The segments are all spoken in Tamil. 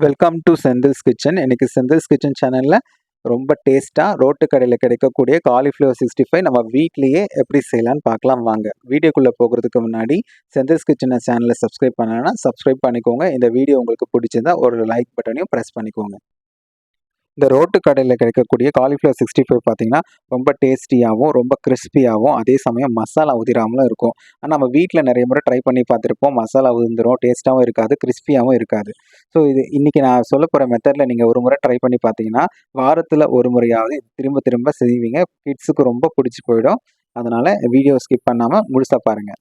வெல்கம் டு செந்தில்ஸ் கிச்சன் இன்னைக்கு செந்தில்ஸ் கிச்சன் சேனலில் ரொம்ப டேஸ்ட்டாக ரோட்டு கடையில் கிடைக்கக்கூடிய காலிஃப்ளவர் சிக்ஸ்டி ஃபைவ் நம்ம வீட்லேயே எப்படி செய்யலாம்னு பார்க்கலாம். வாங்க. வீடியோக்குள்ளே போகிறதுக்கு முன்னாடி செந்தில்ஸ் கிச்சனை சேனலை சப்ஸ்கிரைப் பண்ணலைன்னா சப்ஸ்கிரைப் பண்ணிக்கோங்க. இந்த வீடியோ உங்களுக்கு பிடிச்சிருந்தா ஒரு லைக் பட்டனையும் ப்ரெஸ் பண்ணிக்கோங்க. இந்த ரோட்டு கடையில் கிடைக்கக்கூடிய காலிஃப்ளவர் சிக்ஸ்டி ஃபைவ் பார்த்தீங்கன்னா ரொம்ப டேஸ்டியாகவும் ரொம்ப கிறிஸ்பியாகவும் அதே சமயம் மசாலா உதிராமலும் இருக்கும். ஆனால் நம்ம வீட்டில் நிறைய முறை ட்ரை பண்ணி பார்த்துருப்போம் மசாலா உதிர்ந்துரும் டேஸ்ட்டாகவும் இருக்காது கிறிஸ்பியாகவும் இருக்காது. ஸோ இது இன்றைக்கி நான் சொல்ல போகிற மெத்தடில் நீங்கள் ஒரு முறை ட்ரை பண்ணி பார்த்தீங்கன்னா வாரத்தில் ஒரு முறையாவது திரும்ப திரும்ப செய்வீங்க. கிட்ஸுக்கு ரொம்ப பிடிச்சி போயிடும். அதனால் வீடியோ ஸ்கிப் பண்ணாமல் முழுசாக பாருங்கள்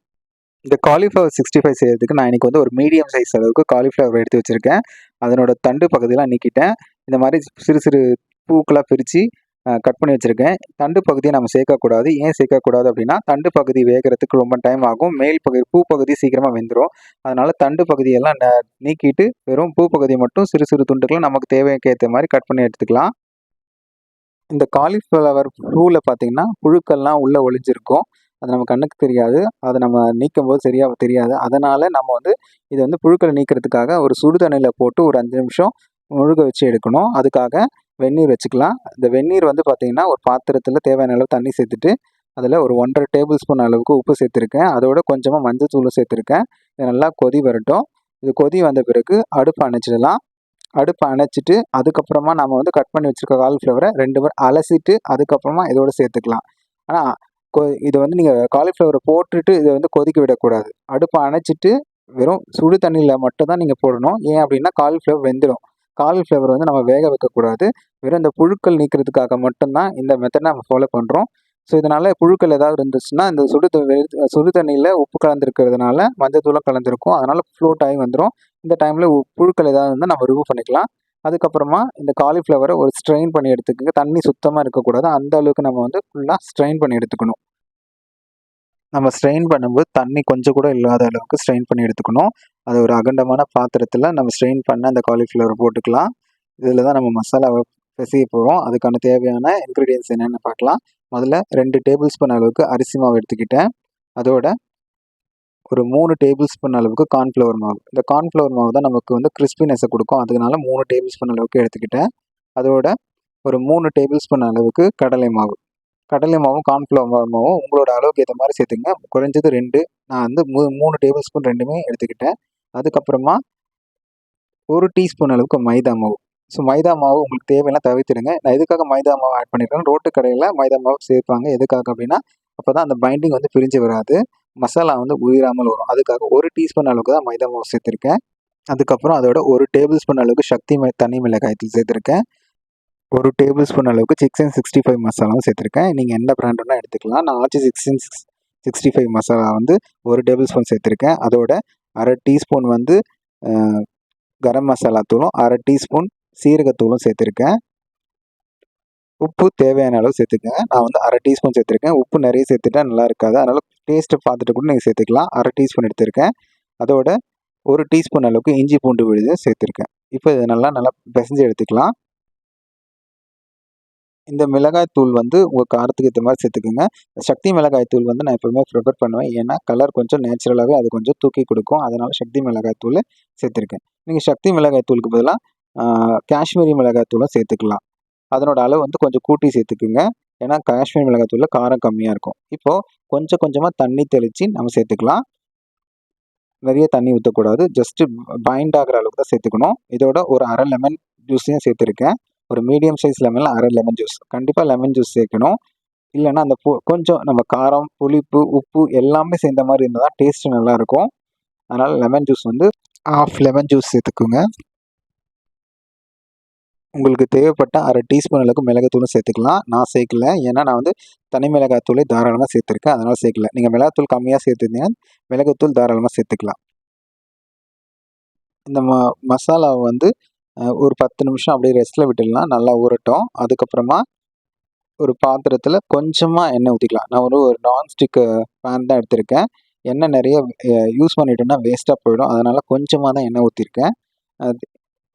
இந்த காலிஃப்ளவர் சிக்ஸ்டி ஃபைவ் செய்கிறதுக்கு நான் இன்றைக்கி வந்து ஒரு மீடியம் சைஸ் அளவுக்கு காலிஃப்ளவர் எடுத்து வச்சுருக்கேன். அதனோட தண்டு பகுதியெலாம் நீக்கிட்டேன். இந்த மாதிரி சிறு சிறு பூக்களாக பிரித்து கட் பண்ணி வச்சுருக்கேன். தண்டு பகுதியை நம்ம சேர்க்கக்கூடாது. ஏன் சேர்க்கக்கூடாது அப்படின்னா தண்டு பகுதி வேகிறதுக்கு ரொம்ப டைம் ஆகும். மேல் பகுதி பூ பகுதி சீக்கிரமாக வெந்துடும் அதனால் தண்டு பகுதியெல்லாம் ந- நீக்கிட்டு வெறும் பூ பகுதி மட்டும் சிறு சிறு துண்டுகளை நமக்கு தேவைக்கு ஏற்ற மாதிரி கட் பண்ணி எடுத்துக்கலாம். இந்த காலிஃப்ளவர் பூவில் பார்த்தீங்கன்னா புழுக்கள்லாம் உள்ளே ஒளிஞ்சிருக்கும். அது நம்ம கண்ணுக்கு தெரியாது. அதை நம்ம நீக்கும் போது சரியாக தெரியாது. அதனால் நம்ம வந்து இதை வந்து புழுக்களை நீக்கிறதுக்காக ஒரு சுடு தண்ணியில் போட்டு ஒரு அஞ்சு நிமிஷம் முழுக வச்சு எடுக்கணும். அதுக்காக வெந்நீர் வச்சுக்கலாம். இந்த வெந்நீர் வந்து பார்த்திங்கன்னா ஒரு பாத்திரத்தில் தேவையான அளவு தண்ணி சேர்த்துட்டு அதில் ஒரு ஒன்றரை டேபிள் ஸ்பூன் அளவுக்கு உப்பு சேர்த்துருக்கேன். அதோட கொஞ்சமாக மஞ்சள் தூளும் சேர்த்துருக்கேன். இது நல்லா கொதி வரட்டும். இது கொதி வந்த பிறகு அடுப்பு அணைச்சிடலாம். அடுப்பை அணைச்சிட்டு அதுக்கப்புறமா நம்ம வந்து கட் பண்ணி வச்சுருக்க காலிஃப்ளவரை ரெண்டு முறை அலசிட்டு அதுக்கப்புறமா இதோட சேர்த்துக்கலாம். ஆனால் கொ இதை வந்து நீங்கள் காலிஃப்ளவரை போட்டுட்டு இதை வந்து கொதிக்க விடக்கூடாது. அடுப்பை அணைச்சிட்டு வெறும் சுடு தண்ணியில் மட்டும் தான் நீங்கள் போடணும். ஏன் அப்படின்னா காலிஃப்ளவர் வெந்துடும் காலிஃப்ளவர் வந்து நம்ம வேக வைக்கக்கூடாது. வெறும் இந்த புழுக்கள் நீக்கிறதுக்காக மட்டும்தான் இந்த மெத்தடை நம்ம ஃபாலோ பண்ணுறோம் ஸோ இதனால் புழுக்கள் ஏதாவது இருந்துச்சுன்னா இந்த சுடு சுடு தண்ணியில் உப்பு கலந்துருக்கிறதுனால மஞ்சள் கலந்துருக்கும். அதனால் ஃப்ளோட் ஆகி வந்துடும் இந்த டைமில் புழுக்கள் ஏதாவது இருந்தால் நம்ம ரிமூவ் பண்ணிக்கலாம். அதுக்கப்புறமா இந்த காலிஃப்ளவரை ஒரு ஸ்ட்ரெயின் பண்ணி எடுத்துக்கோங்க. தண்ணி சுத்தமாக இருக்கக்கூடாது. அந்த அளவுக்கு நம்ம வந்து ஃபுல்லாக ஸ்ட்ரெயின் பண்ணி எடுத்துக்கணும். நம்ம ஸ்ட்ரெயின் பண்ணும்போது தண்ணி கொஞ்சம் கூட இல்லாத அளவுக்கு ஸ்ட்ரெயின் பண்ணி எடுத்துக்கணும். அது ஒரு அகண்டமான பாத்திரத்தில் நம்ம ஸ்ட்ரெயின் பண்ண அந்த காலிஃப்ளவர் போட்டுக்கலாம். இதில் தான் நம்ம மசாலாவை பிசைய போகிறோம் அதுக்கான தேவையான இன்க்ரீடியன்ஸ் என்னென்னு பார்க்கலாம். முதல்ல ரெண்டு டேபிள் ஸ்பூன் அளவுக்கு அரிசி மாவு எடுத்துக்கிட்டேன். அதோட ஒரு மூணு டேபிள் ஸ்பூன் அளவுக்கு கார்ன்ஃப்ளவர் மாவு. இந்த கார்ன்ஃப்ளவர் மாவு தான் நமக்கு வந்து கிறிஸ்பினஸை கொடுக்கும். அதனால மூணு டேபிள் ஸ்பூன் அளவுக்கு எடுத்துக்கிட்டேன். அதோட ஒரு மூணு டேபிள் ஸ்பூன் அளவுக்கு கடலை மாவு. கடலை மாவும் கார்ன்ஃப்ளவர் மாவும் உங்களோட அளவுக்கு ஏற்ற மாதிரி சேர்த்துங்க. குறைஞ்சது ரெண்டு. நான் வந்து மூ மூணு டேபிள் ஸ்பூன் ரெண்டுமே எடுத்துக்கிட்டேன். அதுக்கப்புறமா ஒரு டீஸ்பூன் அளவுக்கு மைதா மாவு. ஸோ மைதா மாவு உங்களுக்கு தேவையான தவிர்த்துடுங்க. நான் எதுக்காக மைதா மாவு ஆட் பண்ணியிருக்கேன் ரோட்டு கடையில் மைதா மாவு சேர்ப்பாங்க. எதுக்காக அப்படின்னா அப்போ தான் அந்த பைண்டிங் வந்து பிரிஞ்சு வராது. மசாலா வந்து உயிராமல் வரும். அதுக்காக ஒரு டீஸ்பூன் அளவுக்கு தான் மைதா மாவு சேர்த்துருக்கேன். அதுக்கப்புறம் அதோட ஒரு டேபிள் ஸ்பூன் அளவுக்கு சக்தி தனி மிளகாய் தூள் சேர்த்துருக்கேன். ஒரு டேபிள் ஸ்பூன் அளவுக்கு சிக்ஸன் சிக்ஸ்டி ஃபைவ் மசாலாவும் சேர்த்துருக்கேன். நீங்கள் எந்த பிராண்டுனா எடுத்துக்கலாம். நான் ஆச்சு chicken six sixty five masala வந்து ஒரு டேபிள் ஸ்பூன் சேர்த்துருக்கேன். அதோட அரை டீஸ்பூன் வந்து கரம் மசாலா தூளும் அரை டீஸ்பூன் சீரகத்தூளும் சேர்த்துருக்கேன். உப்பு தேவையான அளவு சேர்த்துக்கங்க. நான் வந்து அரை டீஸ்பூன் சேர்த்துருக்கேன். உப்பு நிறைய சேர்த்துட்டா நல்லா இருக்காது. அதனால் டேஸ்ட்டை பார்த்துட்டு கூட நீங்கள் சேர்த்துக்கலாம். அரை டீஸ்பூன் எடுத்திருக்கேன். அதோட ஒரு டீஸ்பூன் அளவுக்கு இஞ்சி பூண்டு விழுது சேர்த்துருக்கேன். இப்போ இதை நல்லா நல்லா பிசைஞ்சு எடுத்துக்கலாம். இந்த மிளகாய் தூள் வந்து உங்கள் காரத்துக்கு ஏற்ற மாதிரி சேர்த்துக்கோங்க. சக்தி மிளகாய் தூள் வந்து நான் எப்போவுமே ப்ரிப்பேர் பண்ணுவேன். ஏன்னா கலர் கொஞ்சம் நேச்சுரலாகவே அது கொஞ்சம் தூக்கி கொடுக்கும். அதனால் சக்தி மிளகாய் தூள் சேர்த்துருக்கேன். நீங்கள் சக்தி மிளகாய் தூளுக்கு பதிலாக காஷ்மீரி மிளகாய் தூளும் சேர்த்துக்கலாம். அதனோட அளவு வந்து கொஞ்சம் கூட்டி சேர்த்துக்குங்க. ஏன்னா காஷ்மீர் மிளகாய் தூளில் காரம் கம்மியாக இருக்கும். இப்போது கொஞ்சம் கொஞ்சமாக தண்ணி தெளித்து நம்ம சேர்த்துக்கலாம். நிறைய தண்ணி ஊற்றக்கூடாது ஜஸ்ட்டு பைண்ட் ஆகிற அளவுக்கு தான் சேர்த்துக்கணும். இதோட ஒரு அரை லெமன் ஜூஸையும் சேர்த்துருக்கேன். ஒரு மீடியம் சைஸ் லெமனில் அரை லெமன் ஜூஸ் கண்டிப்பாக லெமன் ஜூஸ் சேர்க்கணும். இல்லைன்னா அந்த பு கொஞ்சம் நம்ம காரம் புளிப்பு உப்பு எல்லாமே சேர்ந்த மாதிரி இருந்தால் தான் டேஸ்ட் நல்லாயிருக்கும். அதனால் லெமன் ஜூஸ் வந்து ஆஃப் லெமன் ஜூஸ் சேர்த்துக்குங்க. உங்களுக்கு தேவைப்பட்ட அரை டீஸ்பூன் அளவுக்கு மிளகாத்தூளும் சேர்த்துக்கலாம். நான் சேர்க்கல. ஏன்னா நான் வந்து தனி மிளகாத்தூளை தாராளமாக சேர்த்துருக்கேன். அதனால் சேர்க்கல. நீங்கள் மிளகாத்தூள் கம்மியாக சேர்த்துருந்தீங்கன்னா மிளகாத்தூள் தாராளமாக சேர்த்துக்கலாம். இந்த ம மசாலாவை வந்து ஒரு பத்து நிமிஷம் அப்படியே ரெஸ்ட்டில் விட்டுடலாம். நல்லா ஊறட்டும். அதுக்கப்புறமா ஒரு பாத்திரத்தில் கொஞ்சமாக எண்ணெய் ஊற்றிக்கலாம் நான் ஒரு ஒரு நான்ஸ்டிக்கு பேன் தான் எடுத்திருக்கேன். எண்ணெய் நிறைய யூஸ் பண்ணிட்டோம்னா வேஸ்ட்டாக போயிடும். அதனால் கொஞ்சமாக தான் எண்ணெய் ஊற்றிருக்கேன் அது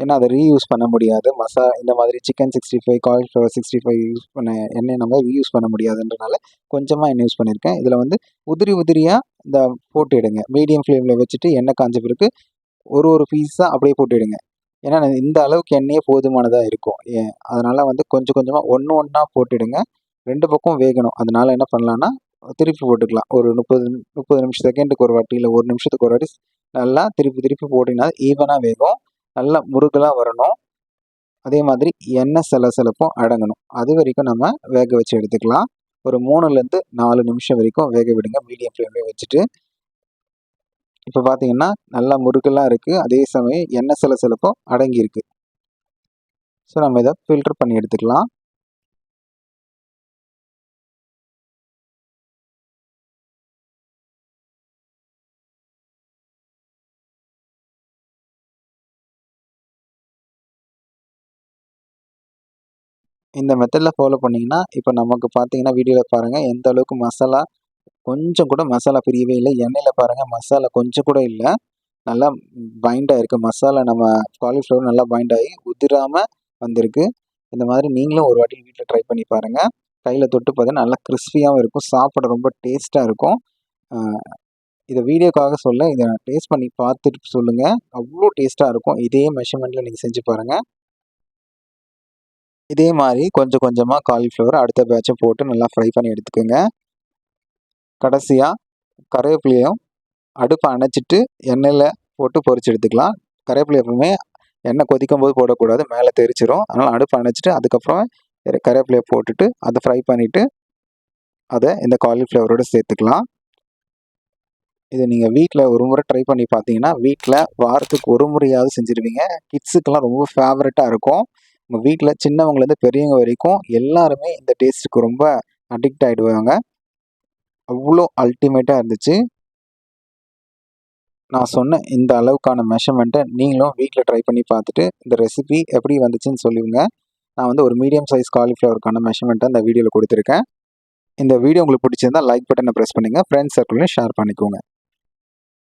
ஏன்னா அதை ரீயூஸ் பண்ண முடியாது. மசா இந்த மாதிரி chicken sixty five cauliflower sixty five use பண்ண எண்ணெய் நம்ம ரீயூஸ் பண்ண முடியாதுன்றனால கொஞ்சமாக எண்ணெய் யூஸ் பண்ணியிருக்கேன் இதில் வந்து உதிரி உதிரியாக இந்த போட்டுடுங்க மீடியம் ஃப்ளேமில் வச்சுட்டு எண்ணெய் காஞ்ச பிறகு ஒரு ஒரு பீஸாக அப்படியே போட்டுடுங்க ஏன்னா இந்த அளவுக்கு எண்ணெயே போதுமானதாக இருக்கும். ஏன் அதனால் வந்து கொஞ்சம் கொஞ்சமாக ஒன்று ஒன்றா போட்டுடுங்க. ரெண்டு பக்கம் வேகணும். அதனால என்ன பண்ணலான்னா திருப்பி போட்டுக்கலாம். ஒரு முப்பது முப்பது நிமிஷம் செகண்டுக்கு ஒரு வாட்டி இல்லை ஒரு நிமிஷத்துக்கு ஒரு வாட்டி நல்லா திருப்பி திருப்பி போட்டிங்கன்னா ஈவனாக வேகும். நல்லா முருகலாக வரணும். அதே மாதிரி எண்ணெய் சலசலப்பும் அடங்கணும். அது வரைக்கும் நம்ம வேக வச்சு எடுத்துக்கலாம். ஒரு மூணுலேருந்து நாலு நிமிஷம் வரைக்கும் வேக விடுங்க. மீடியம் ஃப்ளேம்லேயே வச்சுட்டு இப்போ பார்த்தீங்கன்னா நல்லா முறுக்கெல்லாம் இருக்குது அதே சமயம் எண்ணெய் சிலசிலப்பும் அடங்கியிருக்கு. ஸோ நம்ம இதை ஃபில்டர் பண்ணி எடுத்துக்கலாம். இந்த மெத்தடில் ஃபாலோ பண்ணிங்கன்னா இப்போ நமக்கு பார்த்தீங்கன்னா வீடியோவில் பாருங்கள் எந்த அளவுக்கு மசாலா கொஞ்சம் கூட மசாலா பிரியவே இல்லை. எண்ணெயில் பாருங்கள் மசாலா கொஞ்சம் கூட இல்லை. நல்லா பைண்டாக இருக்குது மசாலா நம்ம காலிஃப்ளவர் நல்லா பைண்ட் ஆகி உதிராமல் வந்திருக்கு. இந்த மாதிரி நீங்களும் ஒரு வாட்டி வீட்டில் ட்ரை பண்ணி பாருங்கள் கையில் தொட்டு பார்த்தீங்கன்னா நல்லா கிறிஸ்பியாகவும் இருக்கும். சாப்பிட ரொம்ப டேஸ்ட்டாக இருக்கும். இதை வீடியோக்காக சொல்ல இதை டேஸ்ட் பண்ணி பார்த்துட்டு சொல்லுங்கள் அவ்வளோ டேஸ்ட்டாக இருக்கும். இதே மெஷர்மெண்ட்டில் நீங்கள் செஞ்சு பாருங்கள் இதே மாதிரி கொஞ்சம் கொஞ்சமாக காலிஃப்ளவர் அடுத்த பேட்சை போட்டு நல்லா ஃப்ரை பண்ணி எடுத்துக்கோங்க. கடைசியாக கருவேப்பிலையும் அடுப்பை அணைச்சிட்டு எண்ணெயில் போட்டு பொறிச்சு எடுத்துக்கலாம். கருவேப்பிலை எப்பவுமே எண்ணெய் கொதிக்கும் போது போடக்கூடாது மேலே தெரிச்சிரும். அதனால் அடுப்பை அணைச்சிட்டு அதுக்கப்புறம் கருவேப்பிலையை போட்டுட்டு அதை ஃப்ரை பண்ணிவிட்டு அதை இந்த காலிஃப்ளவரோடு சேர்த்துக்கலாம். இது நீங்கள் வீட்டில் ஒரு முறை ட்ரை பண்ணி பார்த்தீங்கன்னா வீட்டில் வாரத்துக்கு ஒரு முறையாவது செஞ்சுருவீங்க. கிட்ஸுக்கெல்லாம் ரொம்ப ஃபேவரட்டாக இருக்கும். உங்கள் வீட்டில் சின்னவங்கலேருந்து பெரியவங்க வரைக்கும் எல்லாருமே இந்த டேஸ்ட்டுக்கு ரொம்ப அடிக்ட் ஆகிடுவாங்க அவ்வளோ அல்டிமேட்டாக இருந்துச்சு. நான் சொன்ன இந்த அளவுக்கான மெஷர்மெண்ட்டை நீங்களும் வீட்டில் ட்ரை பண்ணி பார்த்துட்டு இந்த ரெசிபி எப்படி வந்துச்சுன்னு சொல்லுவீங்க நான் வந்து ஒரு மீடியம் சைஸ் காலிஃப்ளவருக்கான மெஷர்மெண்ட்டை இந்த வீடியோவில் கொடுத்துருக்கேன். இந்த வீடியோ உங்களுக்கு பிடிச்சிருந்தா லைக் பட்டனை ப்ரெஸ் பண்ணுங்கள் ஃப்ரெண்ட்ஸ் சர்க்கிளையும் ஷேர் பண்ணிக்கோங்க.